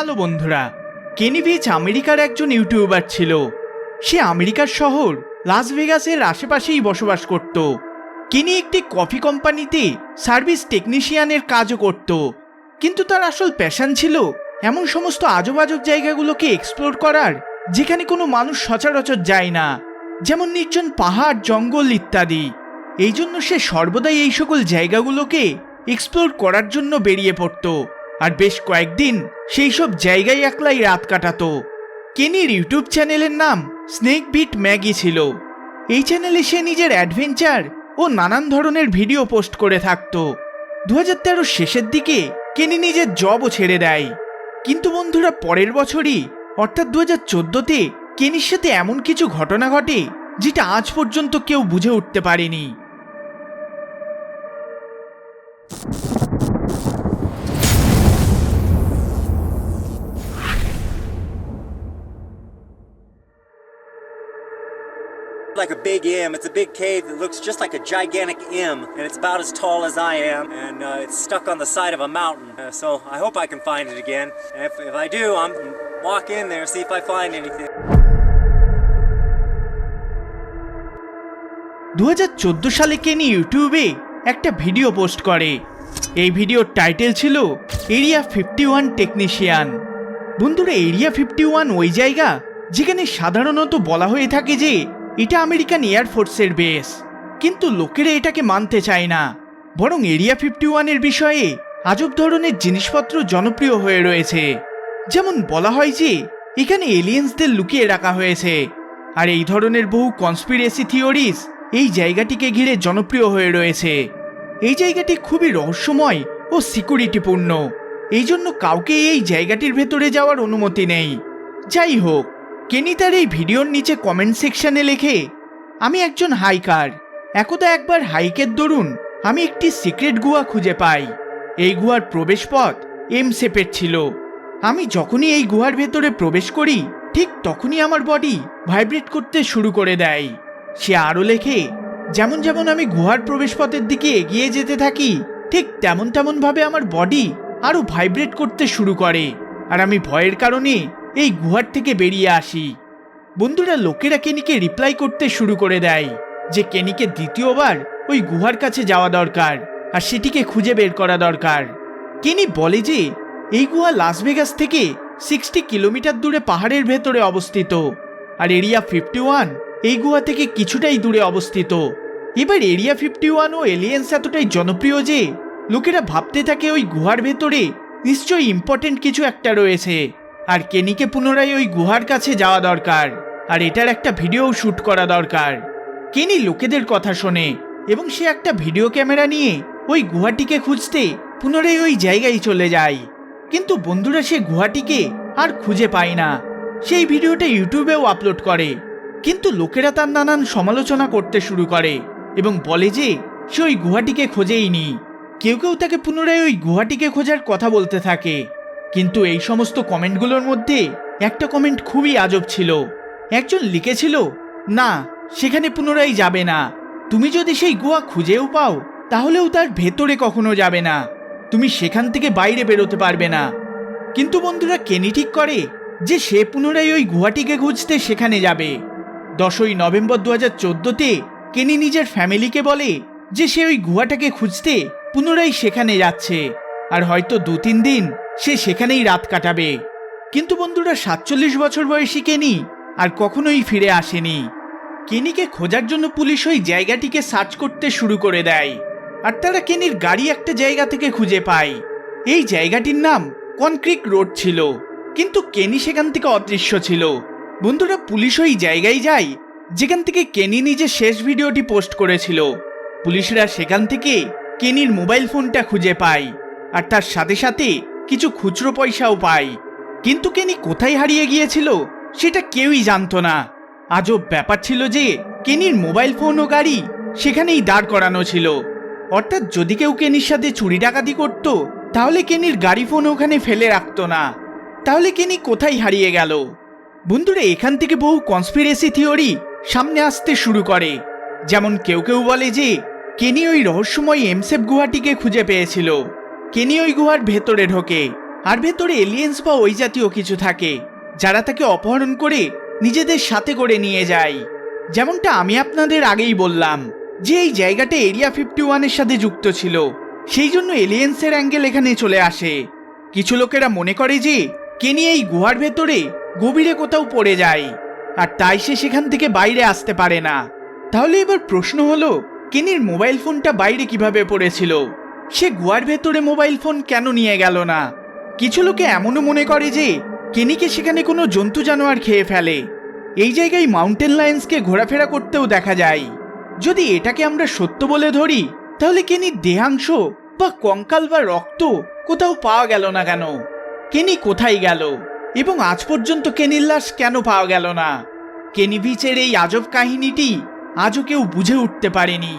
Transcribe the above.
Hello বন্ধুরা, কেনি beach আমেরিকার একজন ইউটিউবার ছিল। সে আমেরিকার শহর লাস ভেগাসের আশেপাশেই বসবাস করত। কেনি একটি কফি কোম্পানিতে সার্ভিস টেকনিশিয়ানের কাজও করত। কিন্তু তার আসল প্যাশন ছিল এমন সমস্ত আজব আজব জায়গাগুলোকে এক্সপ্লোর করার, যেখানে কোনো মানুষ সচরাচর যায় না, যেমন নির্জন পাহাড়, জঙ্গল ইত্যাদি। এই জন্য সে সর্বদাই এই সকল জায়গাগুলোকে এক্সপ্লোর করার জন্য বেরিয়ে পড়তো। আর বেশ কয়েকদিন সেই সব জায়গায় একলাই রাত কাটাতো। কেনির ইউটিউব চ্যানেলের নাম স্নেক বিট ম্যাগি ছিল। এই চ্যানেলে সে নিজের অ্যাডভেঞ্চার ও নানান ধরনের ভিডিও পোস্ট করে থাকতো। দু হাজার শেষের দিকে কেনি নিজের জবও ছেড়ে দেয়। কিন্তু বন্ধুরা, পরের বছরই অর্থাৎ দু হাজার চোদ্দোতে কেনির সাথে এমন কিছু ঘটনা ঘটে যেটা আজ পর্যন্ত কেউ বুঝে উঠতে পারেনি। Like a big M. It's a big cave that looks just like a gigantic M, and it's about as tall as I am, and uh, it's stuck on the side of a mountain. Uh, so I hope I can find it again. And if, if I do, I'm walk in there see if I find anything. দু হাজার চোদ্দ সালে কেনি ইউটিউবে একটা video post করে এই ভিডিওর টাইটেল ছিল এরিয়া ফিফটি ওয়ান টেকনিশিয়ান বন্ধুরা এরিয়া ফিফটি ওয়ান ওই জায়গা যেখানে সাধারণত বলা হয়ে থাকে যে এটা আমেরিকান এয়ারফোর্সের বেস কিন্তু লোকেরা এটাকে মানতে চায় না। বরং এরিয়া ফিফটি ওয়ানের বিষয়ে আজব ধরনের জিনিসপত্র জনপ্রিয় হয়ে রয়েছে। যেমন বলা হয় যে, এখানে এলিয়েন্সদের লুকিয়ে রাখা হয়েছে। আর এই ধরনের বহু কনস্পিরেসি থিওরিজ এই জায়গাটিকে ঘিরে জনপ্রিয় হয়ে রয়েছে। এই জায়গাটি খুবই রহস্যময় ও সিকিউরিটিপূর্ণ এই জন্য কাউকে এই জায়গাটির ভেতরে যাওয়ার অনুমতি নেই। যাই হোক কেনি তার এই ভিডিওর নিচে কমেন্ট সেকশনে লেখে, আমি একজন হাইকার একদা একবার হাইকের দরুন আমি একটি সিক্রেট গুহা খুঁজে পাই। এই গুহার প্রবেশপথ এম শেপের ছিল। আমি যখনই এই গুহার ভেতরে প্রবেশ করি, ঠিক তখনই আমার বডি ভাইব্রেট করতে শুরু করে দেয়। সে আরও লেখে, যেমন যেমন আমি গুহার প্রবেশপথের দিকে এগিয়ে যেতে থাকি, ঠিক তেমন তেমনভাবে আমার বডি আরও ভাইব্রেট করতে শুরু করে। আর আমি ভয়ের কারণে এই গুহার থেকে বেরিয়ে আসি। বন্ধুরা, লোকেরা কেনিকে রিপ্লাই করতে শুরু করে দেয় যে কেনিকে দ্বিতীয়বার ওই গুহার কাছে যাওয়া দরকার আর সেটিকে খুঁজে বের করা দরকার। কেনি বলে যে, এই গুহা লাস ভেগাস থেকে সিক্সটি কিলোমিটার দূরে পাহাড়ের ভেতরে অবস্থিত আর এরিয়া ফিফটি ওয়ান এই গুহা থেকে কিছুটাই দূরে অবস্থিত। এবার এরিয়া ফিফটি ওয়ান ও এলিয়েন্স এতটাই জনপ্রিয় যে, লোকেরা ভাবতে থাকে ওই গুহার ভেতরে নিশ্চয়ই ইম্পর্টেন্ট কিছু একটা রয়েছে। আর কেনিকে পুনরায় ওই গুহার কাছে যাওয়া দরকার। আর এটার একটা ভিডিও শ্যুট করা দরকার। কেনি লোকেদের কথা শোনে এবং সে একটা ভিডিও ক্যামেরা নিয়ে ওই গুহাটিকে খুঁজতে পুনরায় ওই জায়গায় চলে যায়। কিন্তু বন্ধুরা সে গুহাটিকে আর খুঁজে পায় না। সেই ভিডিওটা ইউটিউবেও আপলোড করে। কিন্তু লোকেরা তার নানান সমালোচনা করতে শুরু করে এবং বলে যে সে ওই গুহাটিকে খোঁজেইনি কেউ কেউ তাকে পুনরায় ওই গুহাটিকে খোঁজার কথা বলতে থাকে। কিন্তু এই সমস্ত কমেন্টগুলোর মধ্যে একটা কমেন্ট খুবই আজব ছিল। একজন লিখেছিল, না, সেখানে পুনরায় যাবে না। তুমি যদি সেই গুহা খুঁজেও পাও, তাহলেও তার ভেতরে কখনো যাবে না। তুমি সেখান থেকে বাইরে বেরোতে পারবে না। কিন্তু বন্ধুরা, কেনি ঠিক করে যে সে পুনরায় ওই গুহাটিকে খুঁজতে সেখানে যাবে? দশই নভেম্বর দু হাজার চোদ্দোতে কেনি নিজের ফ্যামিলিকে বলে যে সে ওই গুহাটাকে খুঁজতে পুনরায় সেখানে যাচ্ছে। আর হয়তো দু তিন দিন সে সেখানেই রাত কাটাবে। কিন্তু বন্ধুরা, সাতচল্লিশ বছর বয়সী কেনি আর কখনোই ফিরে আসেনি। কেনিকে খোঁজার জন্য পুলিশ ওই জায়গাটিকে সার্চ করতে শুরু করে দেয়। আর তারা কেনির গাড়ি একটা জায়গা থেকে খুঁজে পায়। এই জায়গাটির নাম কনক্রিক রোড ছিল, কিন্তু কেনি সেখান থেকে অদৃশ্য ছিল। বন্ধুরা, পুলিশ ওই জায়গায় যায়, যেখান থেকে কেনি নিজে শেষ ভিডিওটি পোস্ট করেছিল। পুলিশরা সেখান থেকে কেনির মোবাইল ফোনটা খুঁজে পায়। আর তার সাথে সাথে কিছু খুচরো পয়সাও পাই। কিন্তু কেনি কোথায় হারিয়ে গিয়েছিল, সেটা কেউই জানতো না। আজব ব্যাপার ছিল যে, কেনির মোবাইল ফোন ও গাড়ি সেখানেই দাঁড় করানো ছিল। অর্থাৎ যদি কেউ কেনির সাথে চুরি ডাকাতি করত, তাহলে কেনির গাড়ি ফোন ওখানে ফেলে রাখতো না। তাহলে কেনি কোথায় হারিয়ে গেল? বন্ধুরা, এখান থেকে বহু কনস্পিরেসি থিওরি সামনে আসতে শুরু করে। যেমন কেউ কেউ বলে যে, কেনি ওই রহস্যময় এমসেফ গুহাটিকে খুঁজে পেয়েছিল। কেনি ওই গুহার ভেতরে ঢোকে। আর ভেতরে এলিয়েন্স বা ওই জাতীয় কিছু থাকে, যারা তাকে অপহরণ করে নিজেদের সাথে করে নিয়ে যায়। যেমনটা আমি আপনাদের আগেই বললাম, যে এই জায়গাটা এরিয়া ফিফটি ওয়ানের সাথে যুক্ত ছিল, সেই জন্য এলিয়েন্সের অ্যাঙ্গেল এখানে চলে আসে। কিছু লোকেরা মনে করে যে কেনি এই গুহার ভেতরে গভীরে কোথাও পড়ে যায়, আর তাই সে সেখান থেকে বাইরে আসতে পারে না। তাহলে এবার প্রশ্ন হলো, কেনির মোবাইল ফোনটা বাইরে কীভাবে পড়েছিল? সে গুহার ভেতরে মোবাইল ফোন কেন নিয়ে গেল না? কিছু লোকে এমনও মনে করে যে কেনিকে সেখানে কোনো জন্তু জানোয়ার খেয়ে ফেলে। এই জায়গায় মাউন্টেন লায়ন্সকে ঘোরাফেরা করতেও দেখা যায়। যদি এটাকে আমরা সত্য বলে ধরি, তাহলে কেনির দেহাংশ বা কঙ্কাল বা রক্ত কোথাও পাওয়া গেল না কেন? কেনি কোথায় গেল? এবং আজ পর্যন্ত কেনির লাশ কেন পাওয়া গেল না? কেনি বিচের এই আজব কাহিনীটি আজও কেউ বুঝে উঠতে পারেনি।